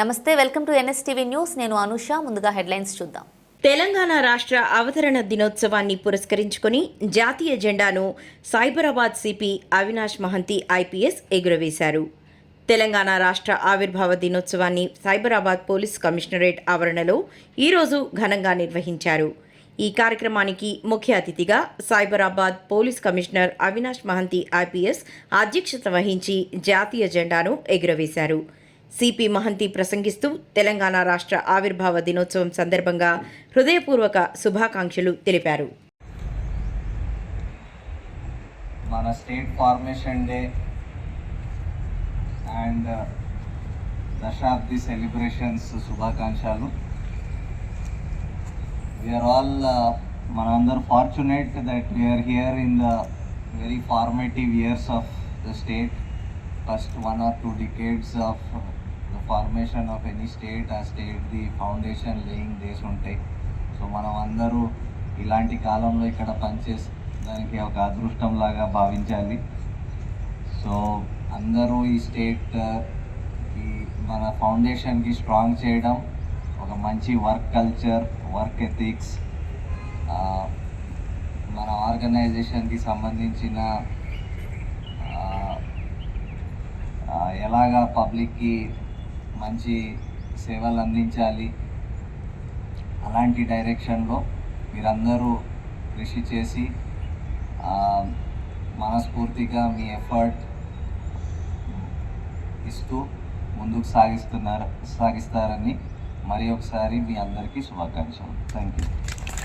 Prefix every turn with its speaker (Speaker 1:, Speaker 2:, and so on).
Speaker 1: నమస్తే welcome to NSTV news. నేను అనుష. ముందుగా హెడ్లైన్స్ చూద్దాం.
Speaker 2: తెలంగాణ రాష్ట్ర అవతరణ దినోత్సవాన్ని పురస్కరించుకొని జాతీయ జెండాను సైబరాబాద్ సిపి అవినాష్ మహంతి ఐపీఎస్ ఎగురవేశారు. తెలంగాణ రాష్ట్ర ఆవిర్భావ దినోత్సవాన్ని సైబరాబాద్ పోలీస్ కమిషనరేట్ ఆవరణలో ఈరోజు ఘనంగా నిర్వహించారు. ఈ కార్యక్రమానికి ముఖ్య అతిథిగా Cyberabad police commissioner Avinash Mahanti IPS అధ్యక్షత వహించి జాతీయ జెండాను ఎగురవేశారు. సిపి మహంతి ప్రసంగిస్తూ తెలంగాణ రాష్ట్ర ఆవిర్భావ దినోత్సవం సందర్భంగా హృదయపూర్వక శుభాకాంక్షలు తెలిపారు.
Speaker 3: మన స్టేట్ ఫార్మేషన్ డే అండ్ దశాబ్ది సెలబ్రేషన్స్ శుభాకాంక్షలు. వీఆర్ ఆల్ మనందరూ fortunate that we are here in the very formative years of the state first one or two decades of formation of any state ఆ state the foundation laying days ఉంటాయి. So మనం అందరూ ఇలాంటి కాలంలో ఇక్కడ పనిచేసి దానికి ఒక అదృష్టం లాగా భావించాలి. సో అందరూ ఈ స్టేట్ ఈ మన ఫౌండేషన్కి స్ట్రాంగ్ చేయడం ఒక మంచి వర్క్ కల్చర్ వర్క్ ఎథిక్స్ మన ఆర్గనైజేషన్కి సంబంధించిన ఎలాగా పబ్లిక్కి మంచి సేవలు అందించాలి. అలాంటి డైరెక్షన్లో మీరందరూ కృషి చేసి మనస్ఫూర్తిగా మీ ఎఫర్ట్ ఇస్తూ ముందుకు సాగిస్తున్నారు సాగిస్తారని మరి ఒకసారి మీ అందరికీ శుభాకాంక్షలు. Thank you